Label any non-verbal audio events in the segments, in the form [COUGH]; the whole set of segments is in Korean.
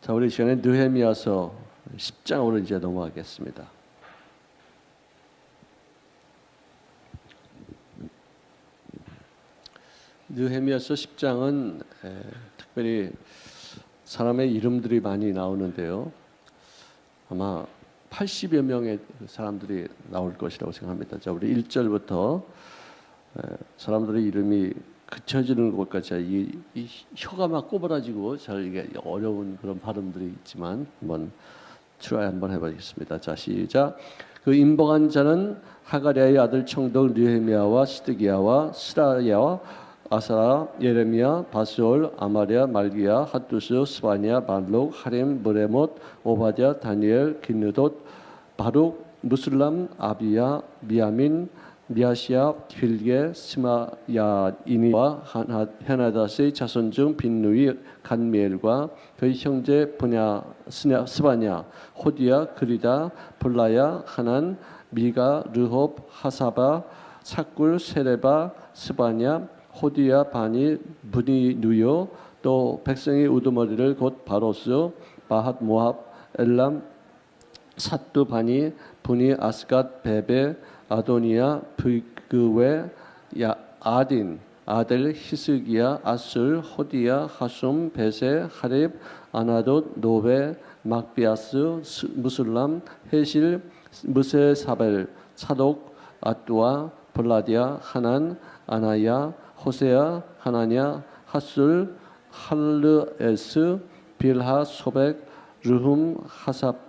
자, 우리 시간에 느헤미야서 10장으로 이제 넘어가겠습니다. 느헤미야서 10장은 특별히 사람의 이름들이 많이 나오는데요. 아마 80여 명의 사람들이 나올 것이라고 생각합니다. 자, 우리 1절부터 사람들의 이름이 그쳐지는 것까지 이, 이 혀가 막 꼬부라지고 잘 이게 어려운 그런 발음들이 있지만 한번 트라이 한번 해보겠습니다. 자 시작. 그 임봉한 자는 하가리아의 아들 청덕 느헤미야와 시드기야와 스라야와 아사라, 예레미야, 바스올, 아마리아, 말기야, 핫두스, 스바니아, 말록, 하림, 브레못, 오바디아, 다니엘, 긴느돗, 바룩, 무슬람, 아비야, 미야민, 미아시아, 빌게, 스마야이니와 헤나다스의 자손 중 빈누이, 간미엘과 그의 형제 분야, 스바냐, 호디야, 그리다, 블라야, 하난, 미가, 르홉, 하사바, 사꿀, 세레바, 스바냐, 호디야, 바니, 분이 누요, 또 백성의 우두머리를 곧 바로스, 바핫, 모압, 엘람, 사뚜, 바니, 분이 아스갓, 베베, 아도니아, 브그웨, 야, 아딘, 아델, 히스기야, 아술, 호디야, 하숨, 베세, 하렙, 아나돗, 노베, 막비아스, 무슬람, 헤실, 무세사벨, 사독, 아뚜아, 블라디아, 하난, 아나야, 호세야, 하나냐, 하술, 할르에스, 빌하, 소백, 르흠, 하삽나,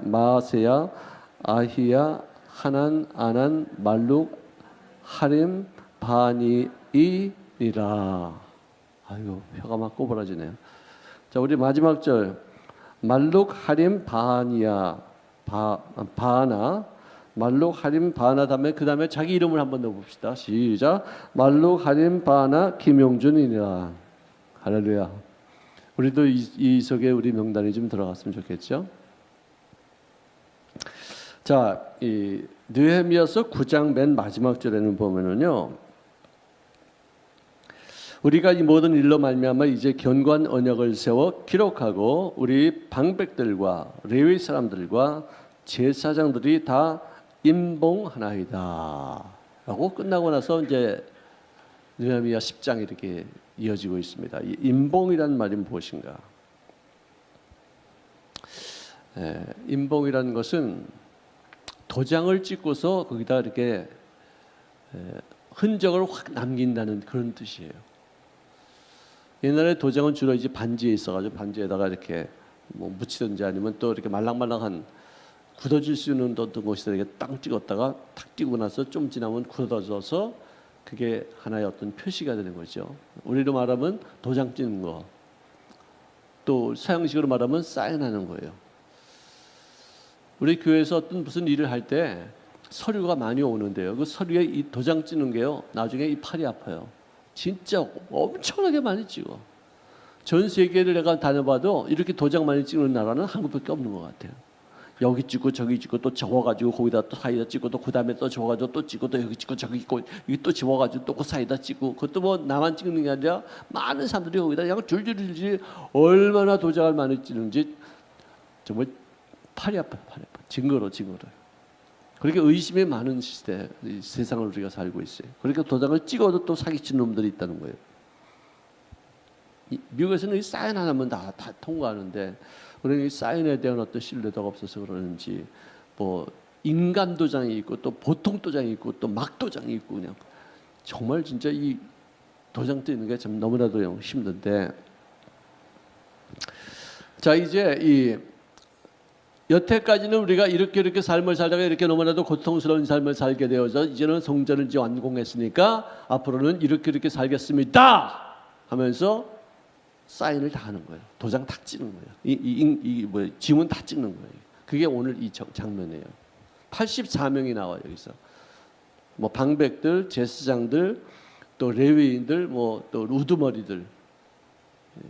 마세야, 아히야, 하난, 아난, 말룩, 하림, 바니이니라. 아이고 혀가 막 꼬부라지네요. 자 우리 마지막 절 말룩, 하림, 바니야, 바 바나. 말룩 하림 바나 다음에 그 다음에 자기 이름을 한번 넣어봅시다. 시작. 말룩 하림 바나 김용준이니라. 할렐루야. 우리도 이, 이 속에 우리 명단이 좀 들어갔으면 좋겠죠. 자, 이 느헤미야서 9장 맨 마지막 절에는 보면은요. 우리가 이 모든 일로 말미암아 이제 견고한 언약을 세워 기록하고 우리 방백들과 레위 사람들과 제사장들이 다 임봉하나이다. 라고 끝나고 나서 이제 느헤미야 10장 이렇게 이어지고 있습니다. 이 임봉이란 말이 무엇인가? 에, 임봉이라는 것은 도장을 찍고서 거기다 이렇게 에, 흔적을 확 남긴다는 그런 뜻이에요. 옛날에 도장은 주로 이제 반지에 있어가지고 반지에다가 이렇게 뭐 묻히든지 아니면 또 이렇게 말랑말랑한 굳어질 수 있는 어떤 곳에다 이렇게 땅 찍었다가 탁 찍고 나서 좀 지나면 굳어져서 그게 하나의 어떤 표시가 되는 거죠. 우리로 말하면 도장 찍는 거. 또 서양식으로 말하면 사인하는 거예요. 우리 교회에서 어떤 무슨 일을 할 때 서류가 많이 오는데요. 그 서류에 이 도장 찍는 게요. 나중에 이 팔이 아파요. 진짜 엄청나게 많이 찍어. 전 세계를 내가 다녀봐도 이렇게 도장 많이 찍는 나라는 한국밖에 없는 것 같아요. 여기 찍고 저기 찍고 또 적어가지고 거기다 또 사이다 찍고 또 그 다음에 또 적어가지고 또 찍고 또 여기 찍고 저기 찍고 여기 또 집어가지고 또 그 사이다 찍고 그것도 뭐 나만 찍는 게 아니라 많은 사람들이 거기다 그냥 줄줄줄줄 얼마나 도장을 많이 찍는지 정말 팔이 아파요 팔이 아파. 증거로 증거로 그렇게 의심이 많은 시대 세상을 우리가 살고 있어요. 그러니까 도장을 찍어도 또 사기친 놈들이 있다는 거예요. 미국에서는 이 사인 하나면 다, 다 통과하는데 우리는 이 사인에 대한 어떤 신뢰도가 없어서 그러는지 뭐 인간 도장이 있고 또 보통 도장이 있고 또 막 도장이 있고 그냥 정말 진짜 이 도장 떼는 게 참 너무나도 힘든데 자 이제 이 여태까지는 우리가 이렇게 이렇게 삶을 살다가 이렇게 너무나도 고통스러운 삶을 살게 되어서 이제는 성전을 이제 완공했으니까 앞으로는 이렇게 이렇게 살겠습니다 하면서 사인을 다 하는 거예요. 도장 다 찍는 거예요. 이이뭐 지문 다 찍는 거예요. 그게 오늘 이 장면이에요. 84명이 나와 여기서 뭐 방백들, 제사장들, 또 레위인들, 뭐 또 우두머리들 예.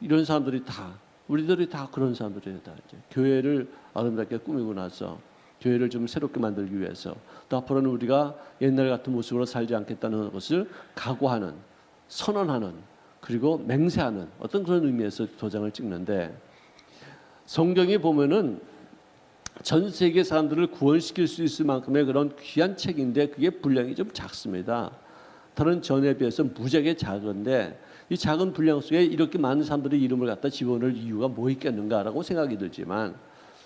이런 사람들이 다 우리들이 다 그런 사람들이에요. 다 이제 교회를 아름답게 꾸미고 나서 교회를 좀 새롭게 만들기 위해서 또 앞으로는 우리가 옛날 같은 모습으로 살지 않겠다는 것을 각오하는 선언하는 그리고 맹세하는 어떤 그런 의미에서 도장을 찍는데 성경에 보면은 전 세계 사람들을 구원시킬 수 있을 만큼의 그런 귀한 책인데 그게 분량이 좀 작습니다. 다른 전에 비해서 무지하게 작은데 이 작은 분량 속에 이렇게 많은 사람들의 이름을 갖다 집어넣을 이유가 뭐 있겠는가라고 생각이 들지만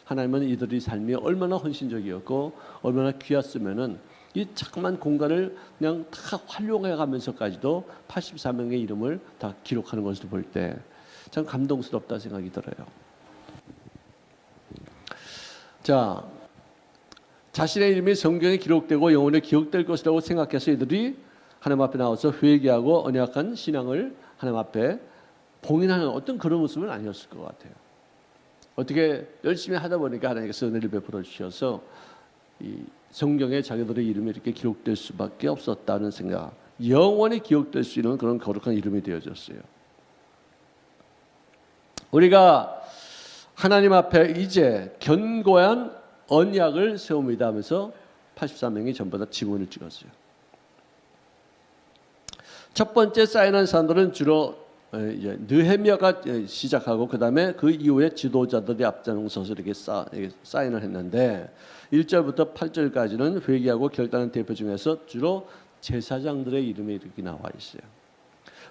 하나님은 이들의 삶이 얼마나 헌신적이었고 얼마나 귀했으면은 이 자그만 공간을 그냥 다 활용해 가면서까지도 84명의 이름을 다 기록하는 것을 볼 때 참 감동스럽다 생각이 들어요. 자, 자신의 이름이 성경에 기록되고 영원에 기억될 것이라고 생각해서 이들이 하나님 앞에 나와서 회개하고 언약한 신앙을 하나님 앞에 봉인하는 어떤 그런 모습은 아니었을 것 같아요. 어떻게 열심히 하다 보니까 하나님께서 은혜를 베풀어 주셔서 이 성경에 자기들의 이름이 이렇게 기록될 수밖에 없었다는 생각, 영원히 기억될 수 있는 그런 거룩한 이름이 되어졌어요. 우리가 하나님 앞에 이제 견고한 언약을 세웁니다 하면서 83명이 전부 다 지문을 찍었어요. 첫 번째 사인한 사람들은 주로 에, 이제 느헤미야가 에, 시작하고 그 다음에 그 이후에 지도자들이 앞장서서 이렇게 사인을 했는데 1절부터 8절까지는 회개하고 결단한 대표 중에서 주로 제사장들의 이름이 이렇게 나와 있어요.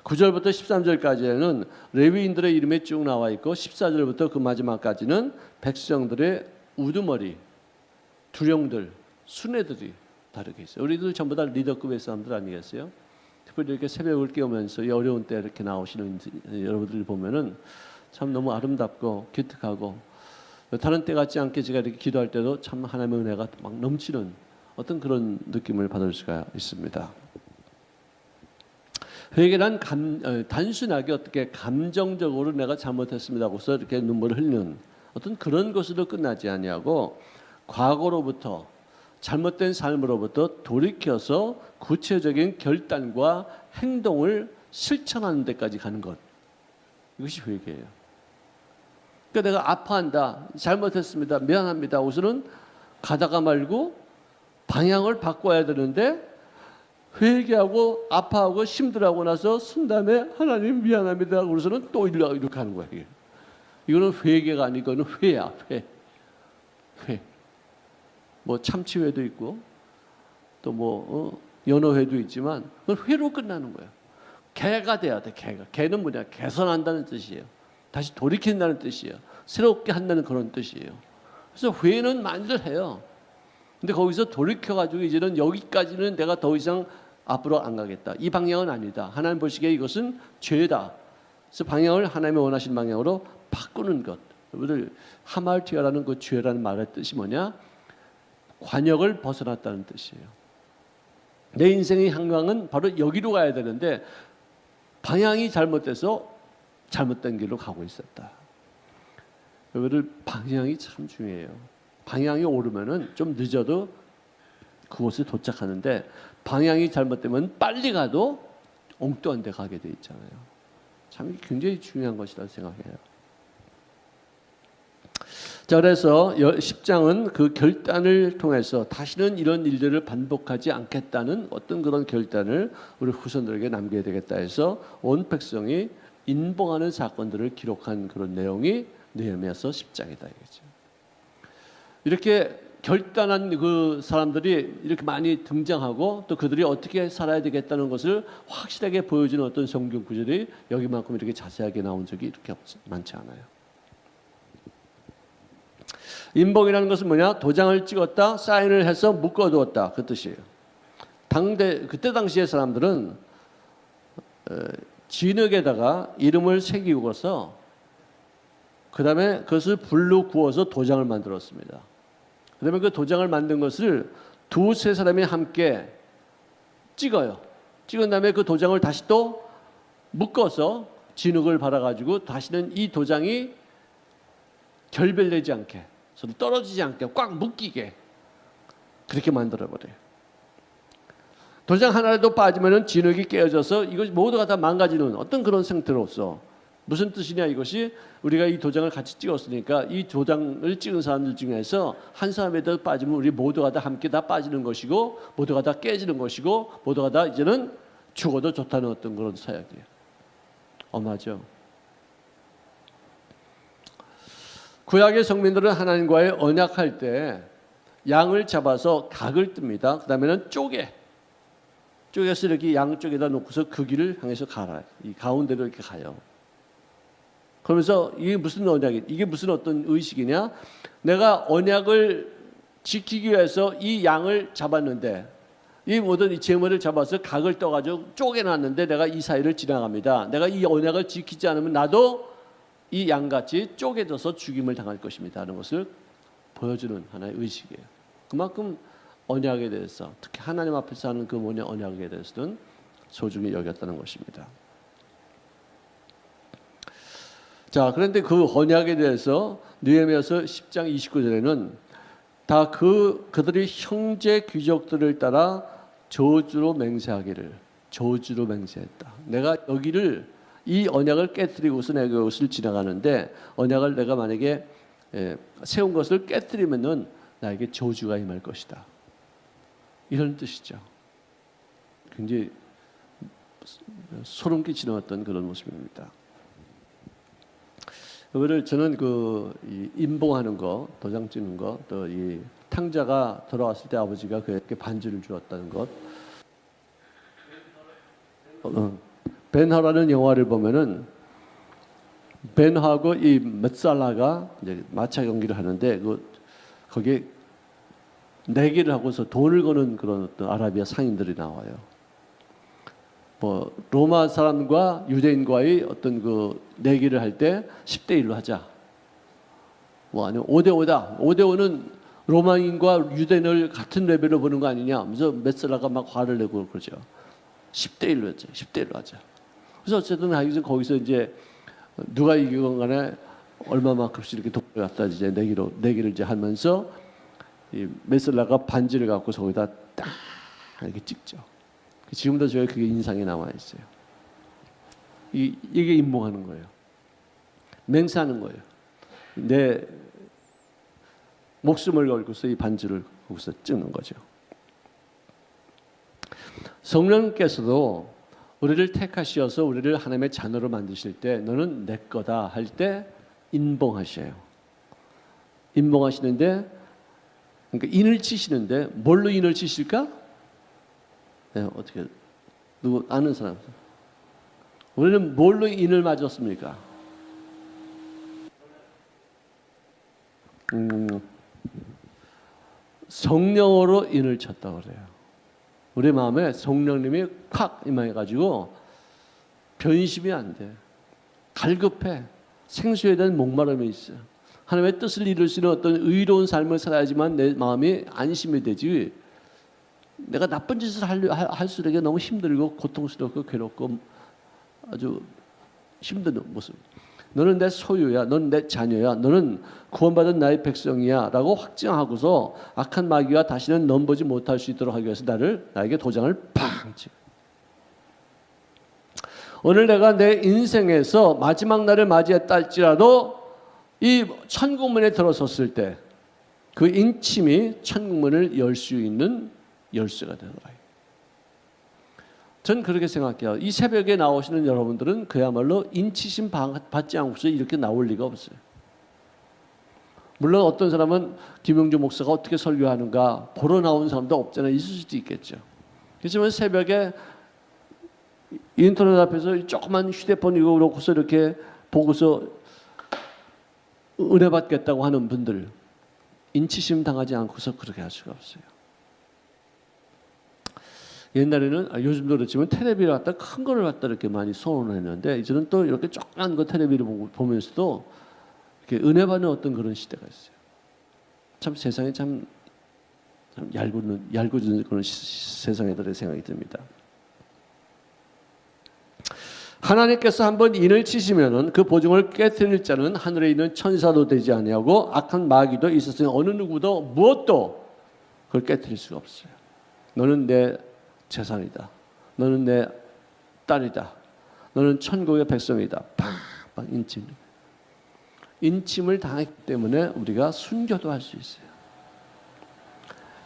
9절부터 13절까지는 레위인들의 이름이 쭉 나와 있고 14절부터 그 마지막까지는 백성들의 우두머리, 두령들, 순애들이 다르게 있어요. 우리들 전부 다 리더급의 사람들 아니겠어요? 특별히 이렇게 새벽을 깨우면서 이 어려운 때 이렇게 나오시는 여러분들 보면은 참 너무 아름답고 기특하고 다른 때 같지 않게 제가 이렇게 기도할 때도 참 하나님의 은혜가 막 넘치는 어떤 그런 느낌을 받을 수가 있습니다. 회개란 감, 어, 단순하게 어떻게 감정적으로 내가 잘못했습니다 하고서 이렇게 눈물을 흘리는 어떤 그런 것으로 끝나지 아니하고 과거로부터 잘못된 삶으로부터 돌이켜서 구체적인 결단과 행동을 실천하는 데까지 가는 것 이것이 회개예요. 그러니까 내가 아파한다, 잘못했습니다, 미안합니다. 우선은 가다가 말고 방향을 바꿔야 되는데 회개하고 아파하고 힘들하고 나서 쓴 다음에 하나님 미안합니다. 그래서는 또 이렇게 하는. 이게. 이거는 회개가 아니고 이거는 회야 회. 회. 뭐 참치회도 있고 또뭐 어, 연어회도 있지만 그건 회로 끝나는 거야. 개가 돼야 돼. 개가. 개는 뭐냐? 개선한다는 뜻이에요. 다시 돌이킨다는 뜻이에요. 새롭게 한다는 그런 뜻이에요. 그래서 회는 많이들 해요. 근데 거기서 돌이켜 가지고 이제는 여기까지는 내가 더 이상 앞으로 안 가겠다. 이 방향은 아니다. 하나님 보시기에 이것은 죄다. 그래서 방향을 하나님의 원하신 방향으로 바꾸는 것. 여러분들 하말티아라는 그 죄라는 말의 뜻이 뭐냐? 관역을 벗어났다는 뜻이에요. 내 인생의 향방은 바로 여기로 가야 되는데 방향이 잘못돼서 잘못된 길로 가고 있었다. 여러분들 방향이 참 중요해요. 방향이 오르면은 좀 늦어도 그곳에 도착하는데 방향이 잘못되면 빨리 가도 엉뚱한 데 가게 돼 있잖아요. 참 굉장히 중요한 것이라고 생각해요. 자, 그래서 10장은 그 결단을 통해서 다시는 이런 일들을 반복하지 않겠다는 어떤 그런 결단을 우리 후손들에게 남겨야 되겠다 해서 온 백성이 인봉하는 사건들을 기록한 그런 내용이 느헤미야서 10장이다 이거죠. 이렇게 결단한 그 사람들이 이렇게 많이 등장하고 또 그들이 어떻게 살아야 되겠다는 것을 확실하게 보여주는 어떤 성경 구절이 여기만큼 이렇게 자세하게 나온 적이 이렇게 없, 많지 않아요. 인봉이라는 것은 뭐냐? 도장을 찍었다, 사인을 해서 묶어두었다 그 뜻이에요. 당대 그때 당시의 사람들은 어, 진흙에다가 이름을 새기고서 그 다음에 그것을 불로 구워서 도장을 만들었습니다. 그 다음에 그 도장을 만든 것을 두 세 사람이 함께 찍어요. 찍은 다음에 그 도장을 다시 또 묶어서 진흙을 발아가지고 다시는 이 도장이 결별되지 않게 서로 떨어지지 않게 꽉 묶이게 그렇게 만들어 버려요. 도장 하나라도 빠지면 진흙이 깨어져서 이것 모두가 다 망가지는 어떤 그런 상태로서 무슨 뜻이냐 이것이 우리가 이 도장을 같이 찍었으니까 이 도장을 찍은 사람들 중에서 한 사람이라도 빠지면 우리 모두가 다 함께 다 빠지는 것이고 모두가 다 깨지는 것이고 모두가 다 이제는 죽어도 좋다는 어떤 그런 사역이에요. 엄하죠. 구약의 성민들은 하나님과의 언약할 때 양을 잡아서 각을 뜹니다. 그 다음에는 쪼개. 쪼개서 이렇게 양쪽에다 놓고서 그 길을 향해서 가라. 이 가운데로 이렇게 가요. 그러면서 이게 무슨 언약이, 이게 무슨 어떤 의식이냐? 내가 언약을 지키기 위해서 이 양을 잡았는데 이 모든 이 제물을 잡아서 각을 떠가지고 쪼개놨는데 내가 이 사이를 지나갑니다. 내가 이 언약을 지키지 않으면 나도 이 양같이 쪼개져서 죽임을 당할 것입니다. 하는 것을 보여주는 하나의 의식이에요. 그만큼 언약에 대해서 특히 하나님 앞에서 하는 그 뭐냐 언약에 대해서는 소중히 여겼다는 것입니다. 자, 그런데 그 언약에 대해서 느헤미야서 10장 29절에는 다 그 그들이 형제 귀족들을 따라 저주로 맹세하기를 저주로 맹세했다. 내가 여기를 이 언약을 깨뜨리고서 내가 이것을 지나가는데 언약을 내가 만약에 예, 세운 것을 깨뜨리면은 나에게 저주가 임할 것이다. 이런 뜻이죠. 굉장히 소름 끼치는 어떤 그런 모습입니다. 그거를 저는 그이 임봉하는 거, 도장 찍는 거, 또 이 탕자가 돌아왔을 때 아버지가 그에게 반지를 주었다는 것. 어, 벤하라는 영화를 보면은 벤하고 이 메살라가 이제 마차 경기를 하는데 그 거기에 내기를 하고서 돈을 거는 그런 어떤 아라비아 상인들이 나와요. 뭐 로마 사람과 유대인과의 어떤 그 내기를 할 때 10대 1로 하자. 뭐 아니면 5대 5다. 5대 5는 로마인과 유대인을 같은 레벨로 보는 거 아니냐. 하면서 메슬라가 막 화를 내고 그러죠. 10대 1로 했죠. 10대 1로 하자. 그래서 어쨌든 하여튼 거기서 이제 누가 이기건 간에 얼마만큼씩 이렇게 돈을 갖다 이제 내기로 내기를 이제 하면서 이 메슬라가 반지를 갖고 거기다 딱 이렇게 찍죠. 지금도 저희 그게 인상에 남아 있어요. 이 이게 임봉하는 거예요. 맹세하는 거예요. 내 목숨을 걸고서 이 반지를 거기서 찍는 거죠. 성령께서도 우리를 택하시어서 우리를 하나님의 자녀로 만드실 때 너는 내 거다 할 때 인봉하셔요. 인봉하시는데 그러니까 인을 치시는데 뭘로 인을 치실까? 네, 어떻게 누구 아는 사람? 우리는 뭘로 인을 맞았습니까? 음, 성령으로 인을 쳤다 그래요. 우리 마음에 성령님이 콱 임해가지고 변심이 안 돼. 갈급해. 생수에 대한 목마름이 있어. 하나님의 뜻을 이룰 수 있는 어떤 의로운 삶을 살아야지만 내 마음이 안심이 되지. 내가 나쁜 짓을 할수록 너무 힘들고 고통스럽고 괴롭고 아주 힘든 모습. 너는 내 소유야, 너는 내 자녀야, 너는 구원받은 나의 백성이야라고 확증하고서 악한 마귀가 다시는 넘보지 못할 수 있도록 하기 위해서 나를 나에게 도장을 팡 치. 오늘 내가 내 인생에서 마지막 날을 맞이했다 할지라도 이 천국문에 들어섰을 때 그 인침이 천국문을 열 수 있는 열쇠가 거예요. 전 그렇게 생각해요. 이 새벽에 나오시는 여러분들은 그야말로 인치심 받지 않고서 이렇게 나올 리가 없어요. 물론 어떤 사람은 김용주 목사가 어떻게 설교하는가 보러 나온 사람도 없잖아요. 있을 수도 있겠죠. 그렇지만 새벽에 인터넷 앞에서 조그만 휴대폰 이거 놓고서 이렇게 보고서 은혜 받겠다고 하는 분들 인치심 당하지 않고서 그렇게 할 수가 없어요. 옛날에는 아, 요즘도 그렇지만 텔레비를 갖다 큰 거를 갖다 이렇게 많이 소원했는데 이제는 또 이렇게 조그만 거 텔레비를 보고 보면서도 이렇게 은혜 받는 어떤 그런 시대가 있어요. 참 세상에 참, 참 얄궂은 얄궂은 그런 시, 세상이들의 생각이 듭니다. 하나님께서 한번 인을 치시면은 그 보증을 깨뜨릴 자는 하늘에 있는 천사도 되지 아니하고 악한 마귀도 있었으니 어느 누구도 무엇도 그걸 깨뜨릴 수가 없어요. 너는 내 재산이다. 너는 내 딸이다. 너는 천국의 백성이다. 팡팡 인침. 인침을 당했기 때문에 우리가 순교도 할 수 있어요.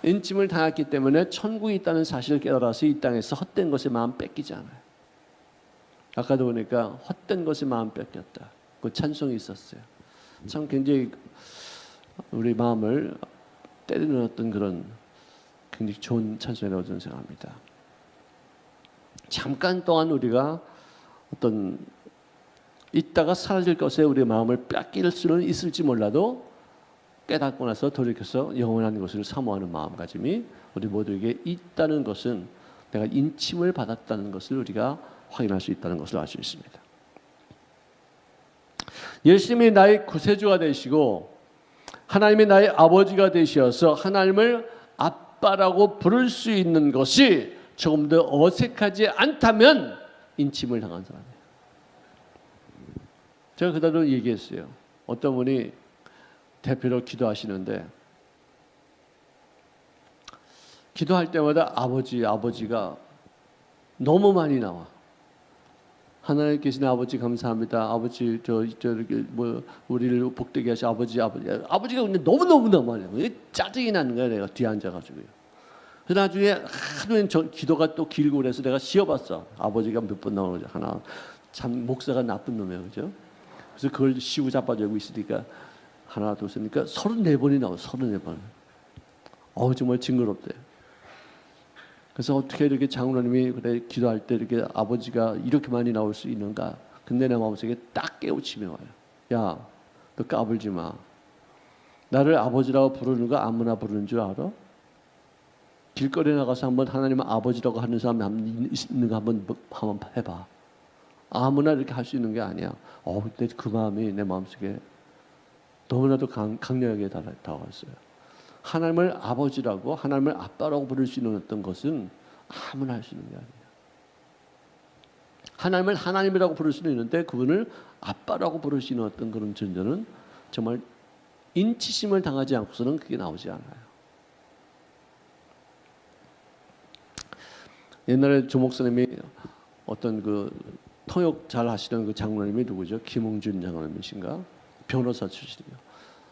인침을 당했기 때문에 천국이 있다는 사실을 깨달아서 이 땅에서 헛된 것에 마음 뺏기지 않아요. 아까도 보니까 헛된 것이 마음 뺏겼다. 그 찬송이 있었어요. 참 굉장히 우리 마음을 어떤 그런 굉장히 좋은 찬송이라고 저는 생각합니다. 잠깐 동안 우리가 어떤 있다가 사라질 것에 우리의 마음을 뺏길 수는 있을지 몰라도 깨닫고 나서 돌이켜서 영원한 것을 사모하는 마음가짐이 우리 모두에게 있다는 것은 내가 인침을 받았다는 것을 우리가 확인할 수 있다는 것을 알 수 있습니다. 예수님이 나의 구세주가 되시고 하나님이 나의 아버지가 되시어서 하나님을 아빠라고 부를 수 있는 것이 조금 더 어색하지 않다면 인침을 당한 사람이에요. 제가 그다도 얘기했어요. 어떤 분이 대표로 기도하시는데 기도할 때마다 아버지 아버지가 너무 많이 나와. 하나님 계신 아버지 감사합니다. 아버지 저 저렇게 뭐 우리를 복되게 하시 아버지 아버지 아버지가 근데 너무 너무 너무 많이. 짜증이 나는 거야 내가 뒤에 앉아가지고요. 그래서 나중에 하루는 저 기도가 또 길고 그래서 내가 쉬어봤어. 아버지가 몇 번 나오는지 하나 참 목사가 나쁜 놈이에요, 그죠? 그래서 그걸 쉬고 자빠지고 있으니까 하나 둘 셋니까 서른 네 번이 나와 서른 네 번. 어우 정말 징그럽대. 그래서 어떻게 이렇게 장로님이 그래 기도할 때 이렇게 아버지가 이렇게 많이 나올 수 있는가? 근데 내 마음속에 딱 깨우치며 와요. 야, 너 까불지 마. 나를 아버지라고 부르는 거 아무나 부르는 줄 알아? 길거리에 나가서 한번 하나님은 아버지라고 하는 사람이 한- 있는 거 한번 한번 해봐. 아무나 이렇게 할 수 있는 게 아니야. 어, 근데 그 마음이 내 마음속에 너무나도 강, 강력하게 다- 다가왔어요. 하나님을 아버지라고 하나님을 아빠라고 부를 수 있는 어떤 것은 아무나 할 수 있는 게 아니에요. 하나님을 하나님이라고 부를 수는 있는데 그분을 아빠라고 부를 수 있는 어떤 그런 존재는 정말 인치심을 당하지 않고서는 그게 나오지 않아요. 옛날에 조 목사님이 어떤 그 통역 잘 하시는 그 장로님이 누구죠? 김홍준 장로님이신가? 변호사 출신이요.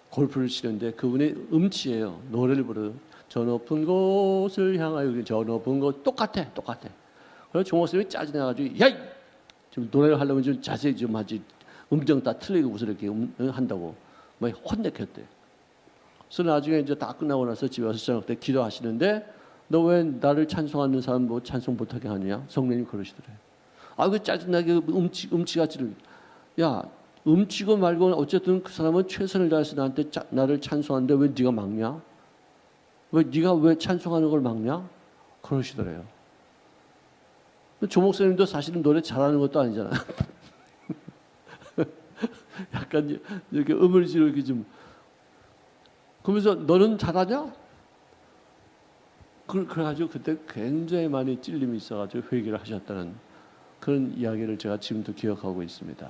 골프를 치는데 그분이 음치예요. 노래를 부르요. 저 높은 곳을 향하여 저 높은 곳 똑같아, 똑같아. 그래서 조 목사님이 짜증 나가지고 야, 좀 노래를 하려면 좀 자세히 좀 하지. 음정 다 틀리고 무슨 이렇게 음, 한다고 막 혼내켰대. 그래서 나중에 이제 다 끝나고 나서 집에 와서 저녁 때 기도하시는데 너 왜 나를 찬송하는 사람 뭐 찬송 못하게 하느냐? 성령님 그러시더래. 아, 그 짜증나게 음치 음치같이 야 음치고 말고 어쨌든 그 사람은 최선을 다해서 나한테 짜, 나를 찬송하는데 왜 네가 막냐? 왜 네가 왜 찬송하는 걸 막냐? 그러시더래요. 조 목사님도 사실은 노래 잘하는 것도 아니잖아요. [LAUGHS] 약간 이렇게 음을 지르 이렇게 좀 그러면서 너는 잘하냐? 그- 그래가지고 그때 굉장히 많이 찔림이 있어가지고 회개를 하셨다는 그런 이야기를 제가 지금도 기억하고 있습니다.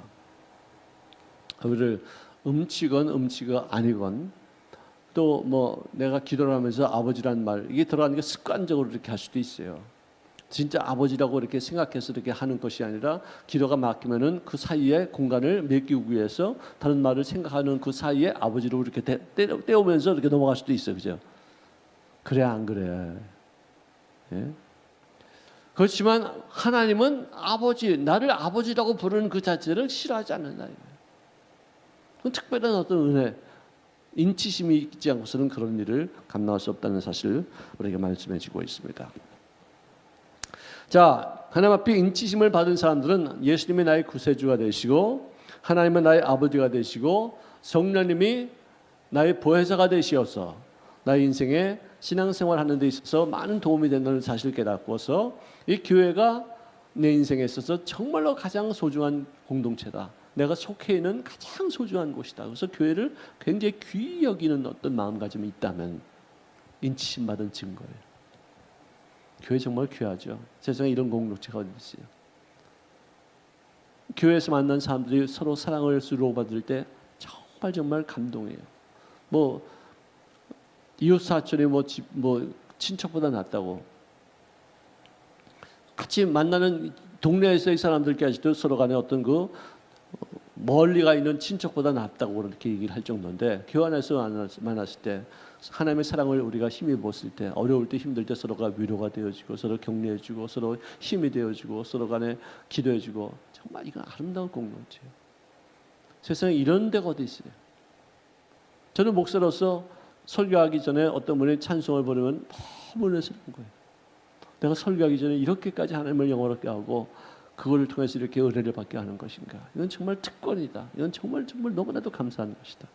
그를 음치건 음치가 아니건 또 뭐 내가 기도를 하면서 아버지란 말 이게 들어가는 게 습관적으로 이렇게 할 수도 있어요. 진짜 아버지라고 이렇게 생각해서 이렇게 하는 것이 아니라 기도가 막히면은 그 사이에 공간을 메끼기 위해서 다른 말을 생각하는 그 사이에 아버지로 이렇게 떼, 떼, 떼우면서 이렇게 넘어갈 수도 있어요, 그죠? 그래 안 그래? 예? 그렇지만 하나님은 아버지 나를 아버지라고 부르는 그 자체를 싫어하지 않는다. 그 특별한 어떤 은혜, 인치심이 있지 않고서는 그런 일을 감당할 수 없다는 사실을 우리에게 말씀해주고 있습니다. 자, 하나님 앞에 인치심을 받은 사람들은 예수님이 나의 구세주가 되시고 하나님은 나의 아버지가 되시고 성령님이 나의 보혜사가 되시어서 나의 인생에 신앙생활 하는 데 있어서 많은 도움이 된다는 사실을 깨닫고서 이 교회가 내 인생에 있어서 정말로 가장 소중한 공동체다. 내가 속해 있는 가장 소중한 곳이다. 그래서 교회를 굉장히 귀히 여기는 어떤 마음가짐이 있다면 인치심 받은 증거예요. 교회 정말 귀하죠. 세상에 이런 공동체가 어디 있어요. 교회에서 만난 사람들이 서로 사랑을 주고받을 때 정말 정말 감동해요. 뭐 이웃 사촌이 뭐, 집, 뭐 친척보다 낫다고 같이 만나는 동네에서의 사람들까지도 서로 간에 어떤 그 멀리가 있는 친척보다 낫다고 그렇게 얘기를 할 정도인데 만났- 만났을 때 하나님의 사랑을 우리가 힘입었을 때 어려울 때 힘들 때 서로가 위로가 되어지고 서로 격려해주고 서로 힘이 되어지고 서로 간에 기도해주고 정말 이건 아름다운 공동체예요. 세상에 이런 데가 어디 있어요? 저는 목사로서 설교하기 전에 어떤 분이 찬송을 부르면 너무 은혜스러운 거예요. 내가 설교하기 전에 이렇게까지 하나님을 영원하게 하고 그거를 통해서 이렇게 은혜를 받게 하는 것인가? 이건 정말 특권이다. 이건 정말 정말 너무나도 감사한 것이다.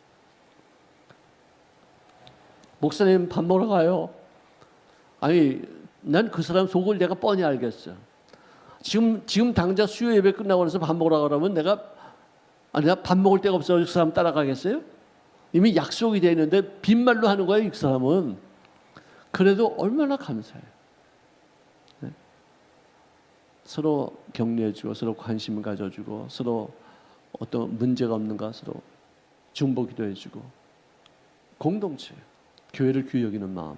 목사님 밥 먹으러 가요. 아니 난 그 사람 속을 내가 뻔히 알겠어. 지금 지금 당장 수요 예배 끝나고 나서 밥 먹으러 가라면 내가 아 내가 밥 먹을 데가 없어 그 사람 따라가겠어요? 이미 약속이 돼 있는데 빈말로 하는 거예요 이 사람은. 그래도 얼마나 감사해요. 네? 서로 격려해주고 서로 관심을 가져주고 서로 어떤 문제가 없는가 서로 중보기도 해주고 공동체 교회를 귀히 여기는 마음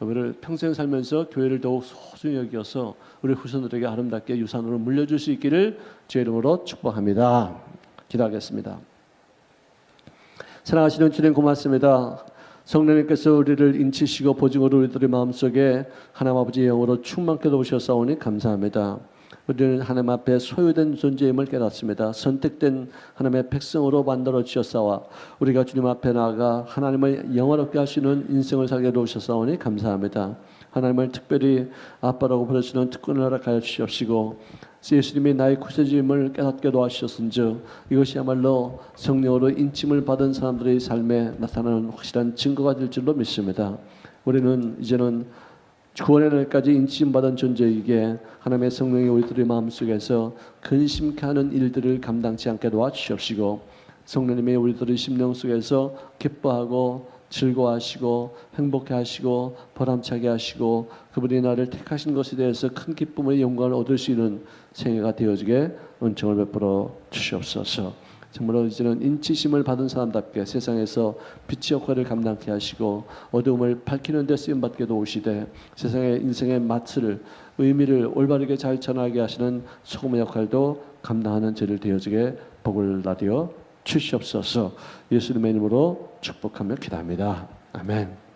우리를 평생 살면서 교회를 더욱 소중히 여겨서 우리 후손들에게 아름답게 유산으로 물려줄 수 있기를 주의 이름으로 축복합니다. 기도하겠습니다. 사랑하시는 주님 고맙습니다. 성령님께서 우리를 인치시고 보증으로 우리들의 마음속에 하나님 아버지의 영으로 충만케 도우셨사오니 감사합니다. 우리는 하나님 앞에 소유된 존재임을 깨닫습니다. 선택된 하나님의 백성으로 만들어 주셨사와 우리가 주님 앞에 나아가 하나님을 영원롭게 하시는 인생을 살게 도우셨사오니 감사합니다. 하나님을 특별히 아빠라고 부르시는 특권을 허락하여 주시옵시고 예수님이 나의 구세주임을 깨닫게 도와주셨은즉 이것이야말로 성령으로 인침을 받은 사람들의 삶에 나타나는 확실한 증거가 될 줄로 믿습니다. 우리는 이제는 구원의 날까지 인침받은 존재이기에 하나님의 성령이 우리들의 마음속에서 근심케 하는 일들을 감당치 않게 도와주시옵시고 성령님이 우리들의 심령 속에서 기뻐하고 즐거워하시고 행복해 하시고 보람차게 하시고 그분이 나를 택하신 것에 대해서 큰 기쁨의 영광을 얻을 수 있는 생애가 되어지게 은총을 베풀어 주시옵소서. 정말로 이제는 인치심을 받은 사람답게 세상에서 빛의 역할을 감당케 하시고 어두움을 밝히는 데 쓰임 받게 도우시되 세상의 인생의 맛을 의미를 올바르게 잘 전하게 하시는 소금의 역할도 감당하는 죄를 되어지게 복을 나되어 주시옵소서. 예수님의 이름으로 축복하며 기도합니다. 아멘.